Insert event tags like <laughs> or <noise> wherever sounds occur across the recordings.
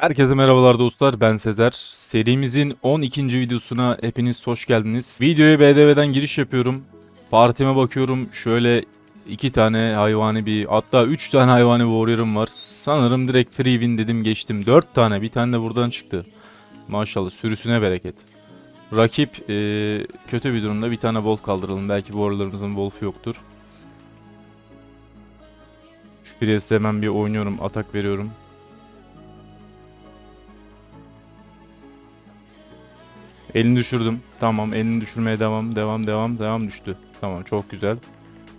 Herkese merhabalar dostlar ben Sezer. Serimizin 12. videosuna hepiniz hoş geldiniz. Videoya BDV'den giriş yapıyorum. Partime bakıyorum şöyle iki tane hayvani bir hatta 3 tane hayvani warrior'ım var. Sanırım direkt free win dedim geçtim. 4 tane bir tane de buradan çıktı. Maşallah sürüsüne bereket. Rakip eee, kötü bir durumda bir tane wolf kaldıralım. Belki warrior'larımızın wolf'u yoktur. Şu Priest'e hemen bir oynuyorum atak veriyorum. Elini düşürdüm. Tamam elini düşürmeye devam devam devam devam düştü. Tamam çok güzel.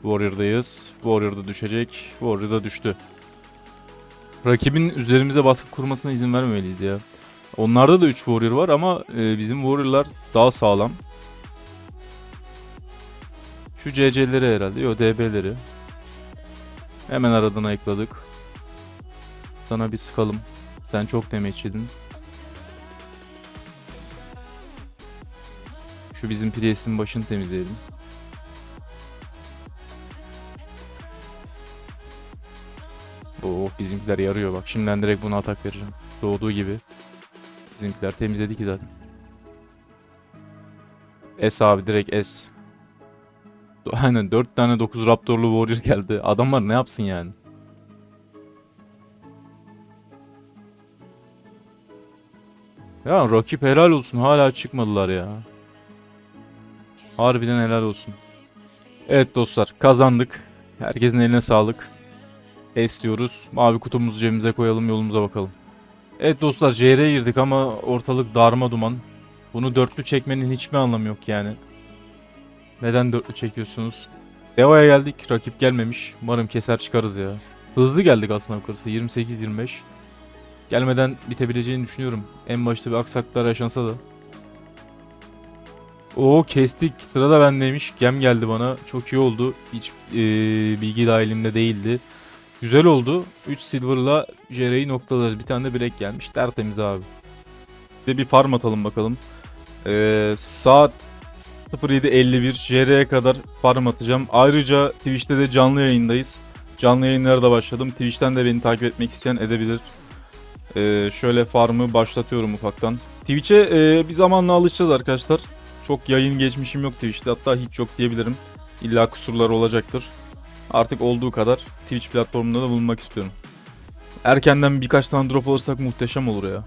Warrior'dayız. Warrior da düşecek. Warrior da düştü. Rakibin üzerimize baskı kurmasına izin vermemeliyiz ya. Onlarda da 3 Warrior var ama e, bizim Warrior'lar daha sağlam. Şu CC'leri herhalde. Yo DB'leri. Hemen aradan ayıkladık. Sana bir sıkalım. Sen çok damage Şu bizim Priest'in başını temizleyelim. Oh bizimkiler yarıyor bak. Şimdiden direkt buna atak vereceğim. Doğduğu gibi. Bizimkiler temizledi ki zaten. S abi direkt S. <laughs> Aynen 4 tane 9 Raptorlu Warrior geldi. Adamlar ne yapsın yani? Ya rakip helal olsun hala çıkmadılar ya. Harbiden helal olsun. Evet dostlar kazandık. Herkesin eline sağlık. Es diyoruz. Mavi kutumuzu cebimize koyalım yolumuza bakalım. Evet dostlar JR'ye girdik ama ortalık darma duman. Bunu dörtlü çekmenin hiçbir anlamı yok yani. Neden dörtlü çekiyorsunuz? Deva'ya geldik. Rakip gelmemiş. Umarım keser çıkarız ya. Hızlı geldik aslında yukarısı. 28-25. Gelmeden bitebileceğini düşünüyorum. En başta bir aksaklar yaşansa da. Oo kestik. Sırada bendeymiş. Gem geldi bana. Çok iyi oldu. Hiç eee, bilgi dahilimde değildi. Güzel oldu. 3 silver'la JR'yi noktalarız. Bir tane de bilek gelmiş. Tertemiz abi. De bir farm atalım bakalım. Eee, saat 07.51 JR'ye kadar farm atacağım. Ayrıca Twitch'te de canlı yayındayız. Canlı yayınlara da başladım. Twitch'ten de beni takip etmek isteyen edebilir. Eee, şöyle farmı başlatıyorum ufaktan. Twitch'e eee, bir zamanla alışacağız arkadaşlar. Çok yayın geçmişim yok Twitch'te hatta hiç yok diyebilirim. İlla kusurlar olacaktır. Artık olduğu kadar Twitch platformunda da bulunmak istiyorum. Erkenden birkaç tane drop alırsak muhteşem olur ya.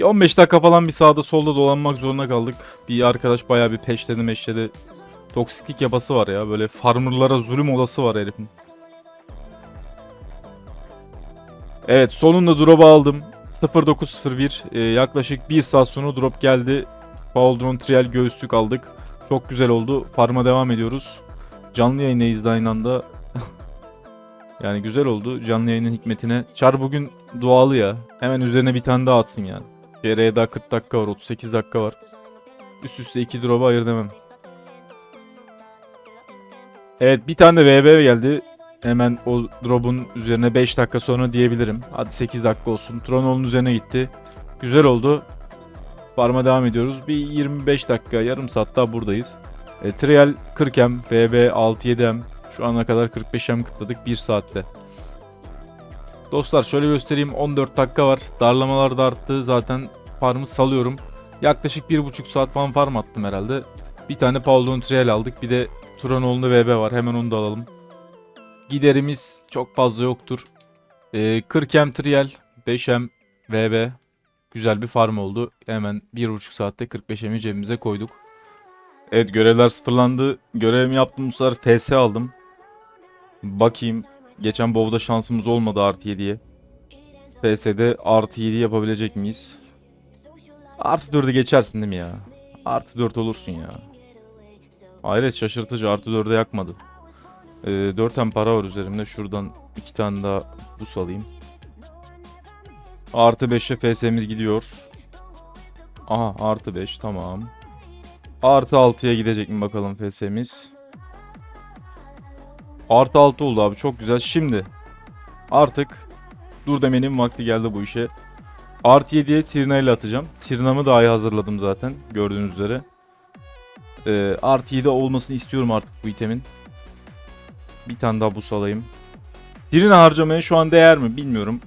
Bir 15 dakika falan bir sağda solda dolanmak zorunda kaldık. Bir arkadaş bayağı bir peşledi meşledi. Toksiklik yapası var ya. Böyle farmerlara zulüm olası var herifin. Evet sonunda drop'u aldım. 0901 e, yaklaşık 1 saat sonra drop geldi. Pauldron Trial göğüslük aldık. Çok güzel oldu. Farm'a devam ediyoruz. Canlı yayındayız da aynı anda. <laughs> yani güzel oldu. Canlı yayının hikmetine. Çar bugün dualı ya. Hemen üzerine bir tane daha atsın yani. Geriye daha 40 dakika var. 38 dakika var. Üst üste 2 drop'a ayır demem. Evet bir tane de VB geldi. Hemen o drop'un üzerine 5 dakika sonra diyebilirim. Hadi 8 dakika olsun. Tronol'un üzerine gitti. Güzel oldu. Farm'a devam ediyoruz. Bir 25 dakika, yarım saat daha buradayız. E, trial 40M, VB 6-7M. Şu ana kadar 45M kıtladık 1 saatte. Dostlar şöyle göstereyim 14 dakika var. Darlamalar da arttı. Zaten farmı salıyorum. Yaklaşık 1,5 saat falan farm attım herhalde. Bir tane Paul'un trial aldık. Bir de Turanoğlu'nda VB var. Hemen onu da alalım. Giderimiz çok fazla yoktur. Ee, 40M trial, 5M VB. Güzel bir farm oldu. Hemen 1,5 saatte 45M'i cebimize koyduk. Evet görevler sıfırlandı. Görevimi yaptım bu sefer FS aldım. Bakayım. Geçen Bov'da şansımız olmadı artı 7'ye. FS'de artı 7 yapabilecek miyiz? Artı 4'ü geçersin değil mi ya? Artı 4 olursun ya. Hayret şaşırtıcı artı 4'e yakmadı. Ee, 4 tane para var üzerimde. Şuradan 2 tane daha bus alayım. Artı 5'e FS'miz gidiyor. Aha artı 5 tamam. Artı 6'ya gidecek mi bakalım FS'miz. Artı 6 oldu abi çok güzel. Şimdi artık dur demenin vakti geldi bu işe. Art 7'ye Tirna ile atacağım. Tirna'mı daha iyi hazırladım zaten gördüğünüz üzere. Ee, Art 7 olmasını istiyorum artık bu itemin. Bir tane daha bus alayım. Tirna harcamaya şu an değer mi bilmiyorum.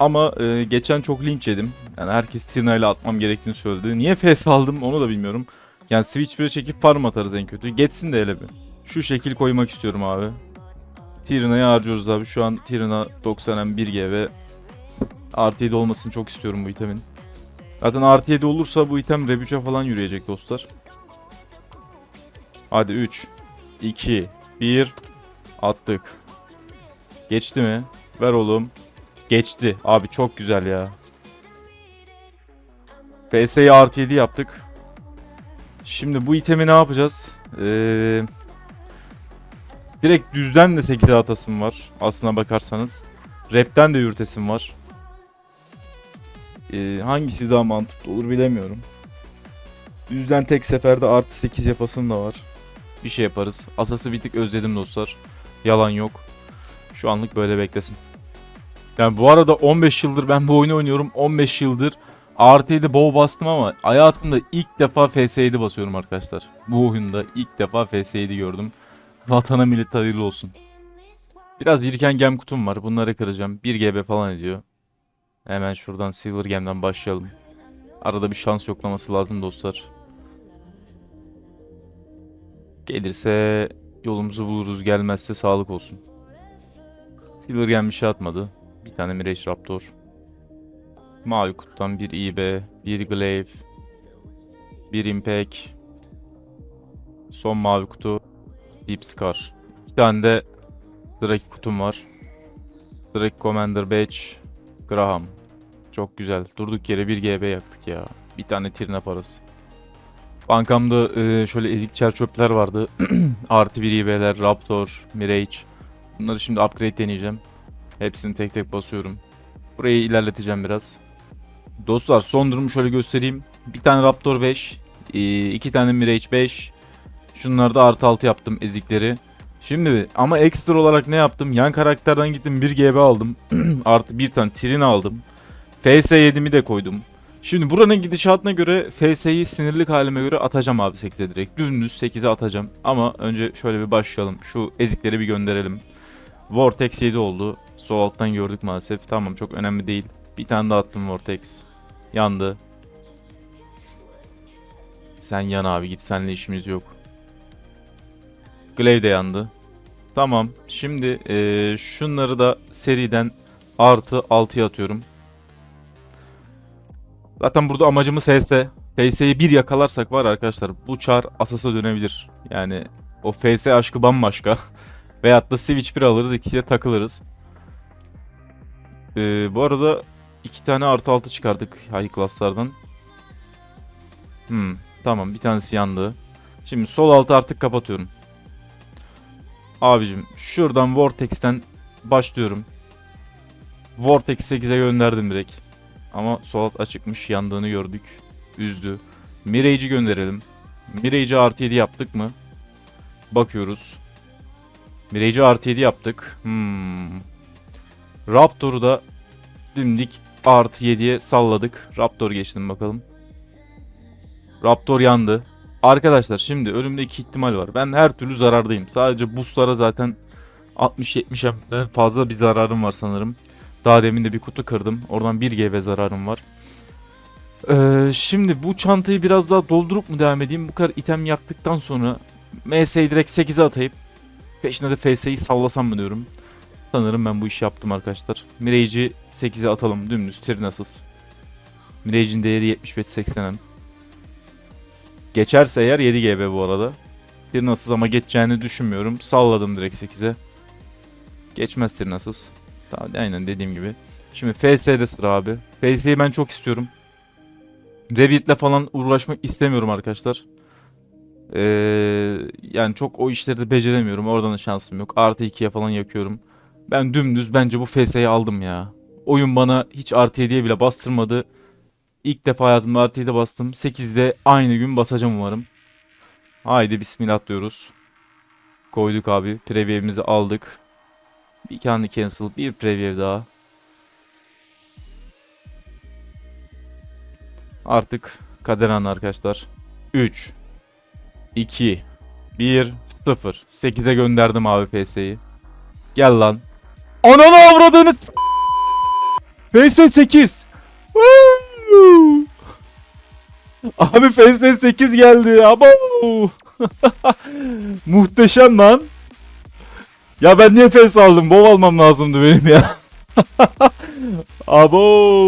Ama e, geçen çok linç yedim. Yani herkes Tirna ile atmam gerektiğini söyledi. Niye FS aldım onu da bilmiyorum. Yani Switch 1'e çekip farm atarız en kötü. Geçsin de hele bir. Şu şekil koymak istiyorum abi. Tirna'yı harcıyoruz abi. Şu an Tirna 90 1 GB. Artı 7 olmasını çok istiyorum bu itemin. Zaten artı 7 olursa bu item 3'e falan yürüyecek dostlar. Hadi 3, 2, 1 attık. Geçti mi? Ver oğlum. Geçti. Abi çok güzel ya. PS'yi artı 7 yaptık. Şimdi bu itemi ne yapacağız? Ee, direkt düzden de 8'e atasım var. Aslına bakarsanız. Rap'ten de yürütesim var. Ee, hangisi daha mantıklı olur bilemiyorum. Düzden tek seferde artı 8 yapasım da var. Bir şey yaparız. Asası bir tık özledim dostlar. Yalan yok. Şu anlık böyle beklesin. Yani bu arada 15 yıldır ben bu oyunu oynuyorum. 15 yıldır 7 bow bastım ama hayatımda ilk defa FS7 basıyorum arkadaşlar. Bu oyunda ilk defa FS7 gördüm. Vatana millet hayırlı olsun. Biraz biriken gem kutum var. Bunları kıracağım. 1 GB falan ediyor. Hemen şuradan Silver Gem'den başlayalım. Arada bir şans yoklaması lazım dostlar. Gelirse yolumuzu buluruz. Gelmezse sağlık olsun. Silver Gem bir şey atmadı. Bir tane Mirage Raptor. Mavi kutudan bir IB, bir Glaive, bir Impact. Son mavi kutu Deep Scar. İki tane de Drake kutum var. Drake Commander Badge, Graham. Çok güzel. Durduk yere bir GB yaktık ya. Bir tane tirna parası. Bankamda e, şöyle ezik çer çöpler vardı. <clears throat> Artı bir IB'ler, Raptor, Mirage. Bunları şimdi upgrade deneyeceğim. Hepsini tek tek basıyorum. Burayı ilerleteceğim biraz. Dostlar son durumu şöyle göstereyim. Bir tane Raptor 5, e, iki tane Mirage 5. Şunları da artı 6 yaptım ezikleri. Şimdi ama ekstra olarak ne yaptım? Yan karakterden gittim 1 GB aldım. <clears throat> Artı bir tane Trin aldım. FS7'mi de koydum. Şimdi buranın gidişatına göre FS'yi sinirlik halime göre atacağım abi 8'e direkt. Dümdüz 8'e atacağım. Ama önce şöyle bir başlayalım. Şu ezikleri bir gönderelim. Vortex 7 oldu. Sol alttan gördük maalesef. Tamam çok önemli değil. Bir tane daha attım Vortex. Yandı. Sen yan abi git seninle işimiz yok. Glaive de yandı. Tamam. Şimdi eee, şunları da seriden artı 6'ya atıyorum. Zaten burada amacımız FS. FS'yi bir yakalarsak var arkadaşlar bu çar asasa dönebilir. Yani o FS aşkı bambaşka. <laughs> Veyahut da Switch 1 alırız ikisiyle takılırız. Ee, bu arada iki tane artı 6 çıkardık high class'lardan. Hmm, tamam bir tanesi yandı. Şimdi sol altı artık kapatıyorum. Abicim şuradan Vortex'ten başlıyorum. Vortex 8'e gönderdim direkt. Ama sol alt açıkmış yandığını gördük. Üzdü. Mirage'i gönderelim. Mirage'i artı 7 yaptık mı? Bakıyoruz. Mirage'i artı 7 yaptık. Hmm. Raptor'u da dimdik artı 7'ye salladık. Raptor geçtim bakalım. Raptor yandı. Arkadaşlar şimdi önümde iki ihtimal var. Ben her türlü zarardayım. Sadece boostlara zaten 60-70'den fazla bir zararım var sanırım. Daha demin de bir kutu kırdım. Oradan 1 GB zararım var. Ee, şimdi bu çantayı biraz daha doldurup mu devam edeyim? Bu kadar item yaktıktan sonra MS'yi direkt 8'e atayıp peşine de FS'yi sallasam mı diyorum. Sanırım ben bu işi yaptım arkadaşlar. Mirage'i 8'e atalım dümdüz Trinasız. Mirage'in değeri 75-80'en. Geçerse eğer 7 GB bu arada. Trinasız ama geçeceğini düşünmüyorum. Salladım direkt 8'e. Geçmez Trinasız. Tamam aynen dediğim gibi. Şimdi FS'de sıra abi. FS'yi ben çok istiyorum. Rebirth'le falan uğraşmak istemiyorum arkadaşlar. Ee, yani çok o işleri de beceremiyorum. Oradan da şansım yok. Artı 2'ye falan yakıyorum. Ben dümdüz bence bu FS'yi aldım ya. Oyun bana hiç artı 7'ye bile bastırmadı. İlk defa hayatımda 7'ye bastım. 8'de aynı gün basacağım umarım. Haydi bismillah diyoruz. Koyduk abi. Preview'imizi aldık. Bir canlı cancel. Bir preview daha. Artık kader anı arkadaşlar. 3 2 1 0 8'e gönderdim abi FS'yi. Gel lan. Ananı avradını s- FS 8 Woo! Abi FS 8 geldi. Abo. <laughs> Muhteşem lan. Ya ben niye FS aldım? Bov almam lazımdı benim ya. <laughs> Abo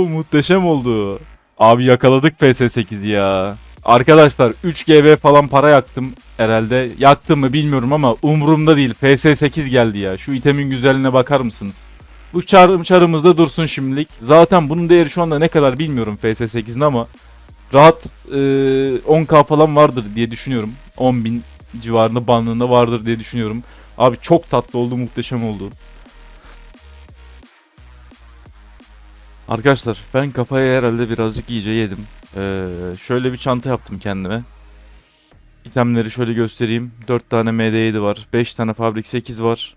muhteşem oldu. Abi yakaladık FS8'i ya. Arkadaşlar 3 GB falan para yaktım herhalde. Yaktım mı bilmiyorum ama umurumda değil. FS8 geldi ya. Şu itemin güzelliğine bakar mısınız? Bu çar çarımızda dursun şimdilik. Zaten bunun değeri şu anda ne kadar bilmiyorum FS8'in ama rahat e, 10k falan vardır diye düşünüyorum. 10.000 civarında bandında vardır diye düşünüyorum. Abi çok tatlı oldu, muhteşem oldu. Arkadaşlar ben kafaya herhalde birazcık iyice yedim. Ee, şöyle bir çanta yaptım kendime. İtemleri şöyle göstereyim. 4 tane MD7 var. 5 tane Fabrik 8 var.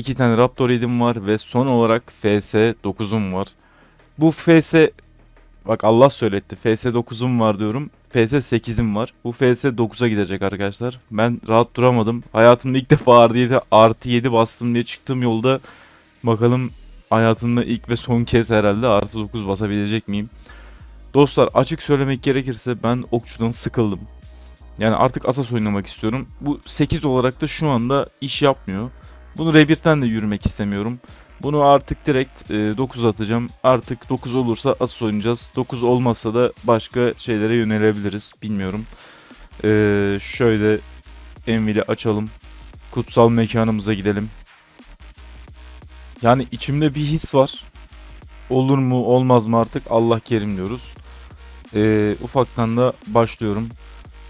2 tane Raptor 7'm var. Ve son olarak FS 9'um var. Bu FS... Bak Allah söyletti. FS 9'um var diyorum. FS 8'im var. Bu FS 9'a gidecek arkadaşlar. Ben rahat duramadım. Hayatımda ilk defa 7, artı 7 bastım diye çıktığım yolda bakalım hayatımda ilk ve son kez herhalde artı 9 basabilecek miyim? Dostlar açık söylemek gerekirse ben okçudan sıkıldım. Yani artık Asas oynamak istiyorum. Bu 8 olarak da şu anda iş yapmıyor. Bunu Rebirth'ten de yürümek istemiyorum. Bunu artık direkt e, 9 atacağım. Artık 9 olursa Asas oynayacağız. 9 olmazsa da başka şeylere yönelebiliriz. Bilmiyorum. E, şöyle Envil'i açalım. Kutsal mekanımıza gidelim. Yani içimde bir his var. Olur mu olmaz mı artık Allah kerim diyoruz. Ee, ufaktan da başlıyorum.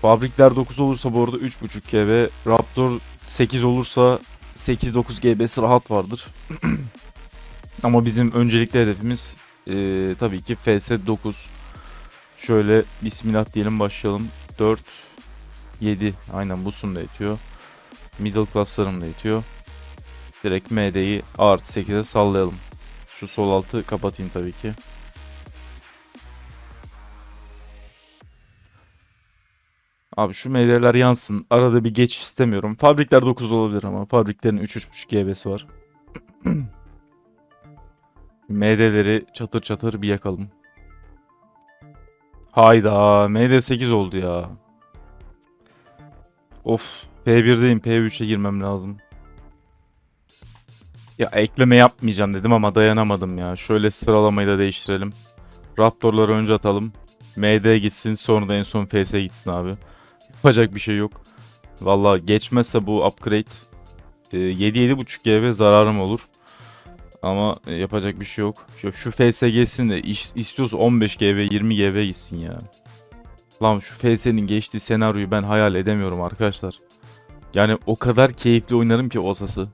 Fabrikler 9 olursa bu arada 3.5 GB. Raptor 8 olursa 8-9 GB'si rahat vardır. <clears throat> Ama bizim öncelikli hedefimiz ee, tabii ki FS 9. Şöyle bismillah diyelim başlayalım. 4 7 aynen bu da yetiyor. Middle class'larım da yetiyor. Direkt MD'yi artı 8'e sallayalım. Şu sol altı kapatayım tabii ki. Abi şu MD'ler yansın. Arada bir geç istemiyorum. Fabrikler 9 olabilir ama fabriklerin 3-3.5 GB'si var. <clears throat> MD'leri çatır çatır bir yakalım. Hayda MD 8 oldu ya. Of P1'deyim P3'e girmem lazım. Ya ekleme yapmayacağım dedim ama dayanamadım ya. Şöyle sıralamayı da değiştirelim. Raptor'ları önce atalım. MD gitsin sonra da en son FS gitsin abi. Yapacak bir şey yok. Valla geçmezse bu upgrade e, 7-7.5 GB zararım olur. Ama e, yapacak bir şey yok. Şu, şu FS geçsin de istiyorsa 15 GB 20 GB gitsin ya. Lan şu FS'nin geçtiği senaryoyu ben hayal edemiyorum arkadaşlar. Yani o kadar keyifli oynarım ki o asası.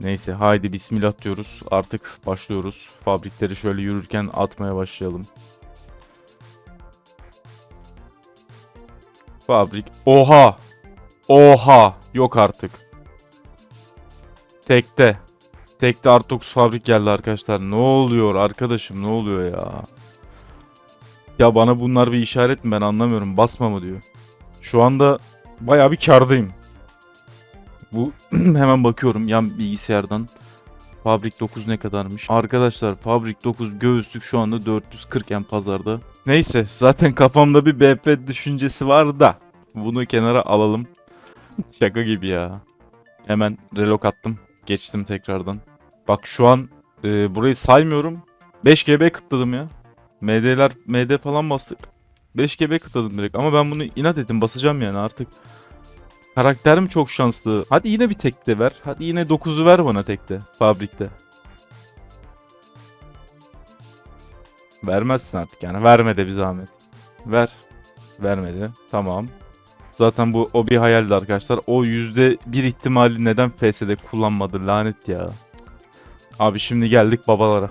Neyse haydi bismillah diyoruz. Artık başlıyoruz. Fabrikleri şöyle yürürken atmaya başlayalım. Fabrik. Oha. Oha. Yok artık. Tekte. Tekte Art 9 fabrik geldi arkadaşlar. Ne oluyor arkadaşım ne oluyor ya? Ya bana bunlar bir işaret mi ben anlamıyorum. Basma mı diyor. Şu anda bayağı bir kardayım. Bu <clears throat> hemen bakıyorum yan bilgisayardan. Fabrik 9 ne kadarmış? Arkadaşlar Fabrik 9 göğüslük şu anda 440 en pazarda. Neyse zaten kafamda bir BP düşüncesi var da. Bunu kenara alalım. Şaka gibi ya. Hemen relok attım. Geçtim tekrardan. Bak şu an e, burayı saymıyorum. 5 GB kıtladım ya. MD'ler MD falan bastık. 5 GB kıtladım direkt ama ben bunu inat ettim basacağım yani artık. Karakterim çok şanslı. Hadi yine bir tekte ver. Hadi yine 9'u ver bana tekte. Fabrikte. Vermezsin artık yani. Verme de bir zahmet. Ver. Vermedi. Tamam. Zaten bu o bir hayaldi arkadaşlar. O yüzde bir ihtimali neden FS'de kullanmadı lanet ya. Abi şimdi geldik babalara.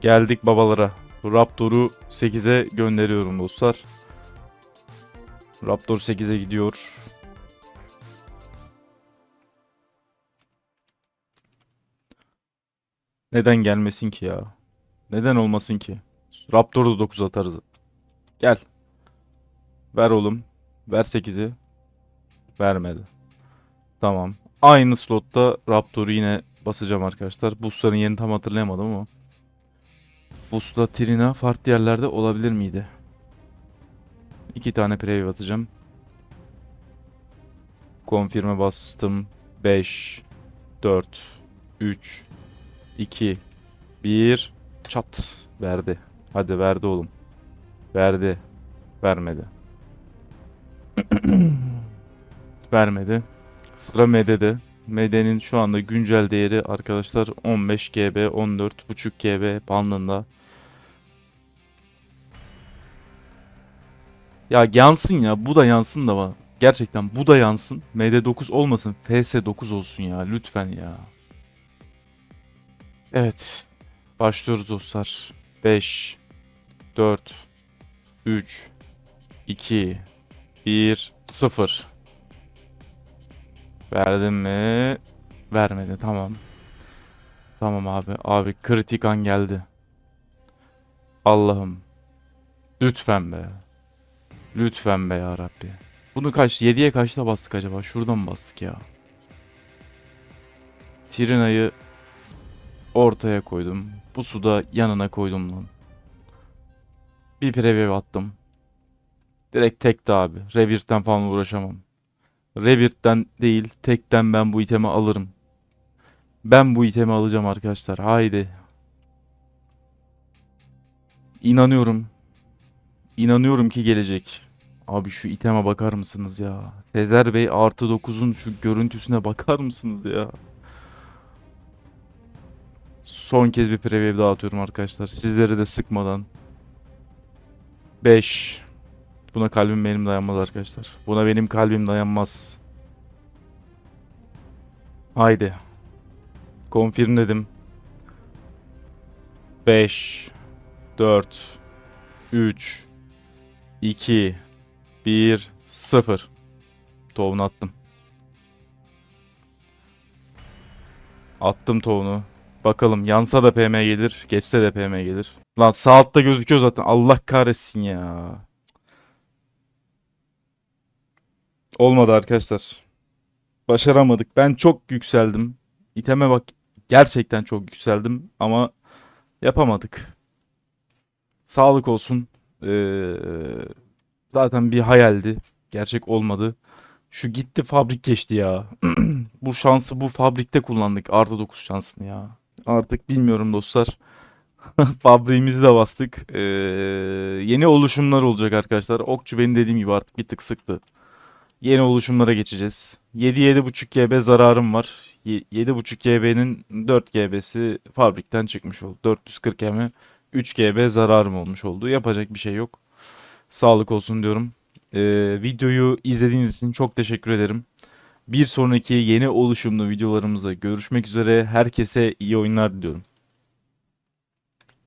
Geldik babalara. Raptor'u 8'e gönderiyorum dostlar. Raptor 8'e gidiyor. Neden gelmesin ki ya? Neden olmasın ki? Raptor'u da 9 atarız. Gel. Ver oğlum. Ver 8'i. Vermedi. Tamam. Aynı slotta Raptor'u yine basacağım arkadaşlar. Boostların yerini tam hatırlayamadım ama. Boost'la Trina farklı yerlerde olabilir miydi? İki tane preview atacağım. Confirm'e bastım. 5 4 3 2 1 Çat. Verdi. Hadi verdi oğlum. Verdi. Vermedi. <clears throat> Vermedi. Sıra MED'de. MED'nin şu anda güncel değeri arkadaşlar 15 GB, 14.5 GB bandında. Ya yansın ya. Bu da yansın da var. Gerçekten bu da yansın. MD9 olmasın. FS9 olsun ya. Lütfen ya. Evet. Başlıyoruz dostlar. 5 4 3 2 1 0 Verdim mi? Vermedi. Tamam. Tamam abi. Abi kritik an geldi. Allah'ım. Lütfen be. Lütfen be ya Rabbi. Bunu kaç? 7'ye kaçta bastık acaba? Şuradan mı bastık ya? Tirina'yı ortaya koydum. Bu suda yanına koydum lan. Bir preview attım. Direkt tekti abi. Rebirth'ten falan uğraşamam. Rebirth'ten değil, tekten ben bu itemi alırım. Ben bu itemi alacağım arkadaşlar. Haydi. İnanıyorum. İnanıyorum ki gelecek. Abi şu iteme bakar mısınız ya? Sezer Bey artı 9'un şu görüntüsüne bakar mısınız ya? Son kez bir preview daha atıyorum arkadaşlar. Sizleri de sıkmadan. 5. Buna kalbim benim dayanmaz arkadaşlar. Buna benim kalbim dayanmaz. Haydi. Confirm dedim. 5 4 3 2 1 0 Tohumunu attım. Attım tohumunu. Bakalım yansa da PM gelir, geçse de PM gelir. Lan sağ altta gözüküyor zaten. Allah kahretsin ya. Olmadı arkadaşlar. Başaramadık. Ben çok yükseldim. İteme bak gerçekten çok yükseldim ama yapamadık. Sağlık olsun. Ee, zaten bir hayaldi. Gerçek olmadı. Şu gitti fabrik geçti ya. <clears throat> bu şansı bu fabrikte kullandık. Artı 9 şansını ya. Artık bilmiyorum dostlar. <laughs> Fabriğimizi de bastık. Ee, yeni oluşumlar olacak arkadaşlar. Okçu benim dediğim gibi artık bir tık sıktı. Yeni oluşumlara geçeceğiz. 7-7.5 GB zararım var. Ye- 7.5 GB'nin 4 GB'si fabrikten çıkmış oldu. 440 M 3 GB zararım olmuş oldu. Yapacak bir şey yok. Sağlık olsun diyorum. Ee, videoyu izlediğiniz için çok teşekkür ederim. Bir sonraki yeni oluşumlu videolarımızda görüşmek üzere. Herkese iyi oyunlar diliyorum.